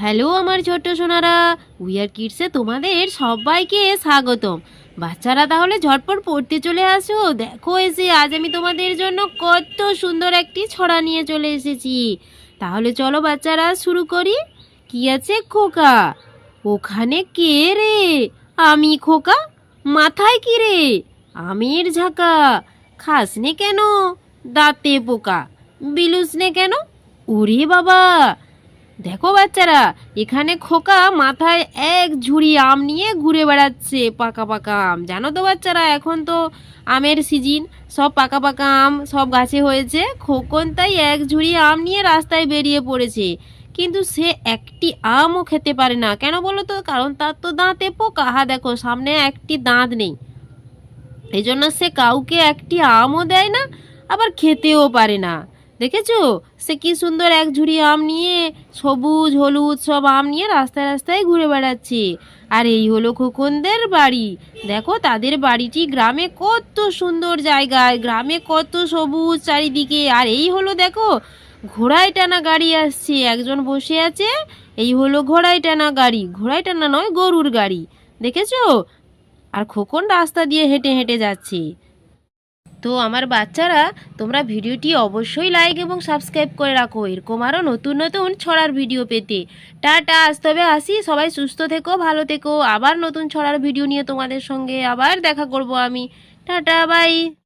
Hello আমার ছোট্ট Sonara wear কিডসে তোমাদের সবাইকে স্বাগতম। বাচ্চারা তাহলে ঝটপট পড়তে চলে আসো। দেখো এসে আজ আমি তোমাদের জন্য কত সুন্দর একটি ছড়া নিয়ে চলে এসেছি। তাহলে চলো বাচ্চারা, শুরু করি। কি আছে খোকা? ওখানে কে রে? আমি খোকা? মাথায় কি রে? আমের ঝাঁকা? খাসনে কেন? দাঁতে পোকা? বিলুসনে কেন? ওরে বাবা! দেখো বাচ্চারা, এখানে খোকা মাথায় এক ঝুড়ি আম নিয়ে ঘুরে বেড়াচ্ছে, পাকা পাকা আম। জানো তো বাচ্চারা, এখন তো আমের সিজন সব পাকা পাকা আম সব গাছে হয়েছে। খোকন তাই এক ঝুড়ি আম নিয়ে রাস্তায় বেরিয়ে পড়েছে। কিন্তু সে একটি আমও খেতে পারে না। কেন বলো তো? কারণ তার তো দাঁতে পোকা। হা দেখো, সামনে একটি দাঁত নেই। এই জন্য সে কাউকে একটি আমও দেয় না, আবার খেতেও পারে না। দেখেছ? সে কি সুন্দর এক ঝুড়ি আম নিয়ে সবুজ, হলুদ সব আম নিয়ে রাস্তায় রাস্তায় ঘুরে বেড়াচ্ছে। আর এই হলো খোকনদের বাড়ি। দেখো, তাদের বাড়িটি গ্রামে কত সুন্দর জায়গায়, গ্রামে কত সবুজ চারিদিকে। আর এই হলো, দেখো, ঘোড়ায় টানা গাড়ি আসছে। একজন বসে আছে, এই হলো ঘোড়ায় টানা গাড়ি। ঘোড়ায় টানা নয়, গরুর গাড়ি। দেখেছ? আর খোকন রাস্তা দিয়ে হেঁটে হেঁটে যাচ্ছে। তো আমার বাচ্চারা, তোমরা ভিডিওটি অবশ্যই লাইক এবং সাবস্ক্রাইব করে রাখো। এরকম আরও নতুন নতুন ছড়ার ভিডিও পেতে। টাটা, আজ তবে আসি। সবাই সুস্থ থেকো, ভালো থেকো। আবার নতুন ছড়ার ভিডিও নিয়ে তোমাদের সঙ্গে আবার দেখা করব আমি। Tata bye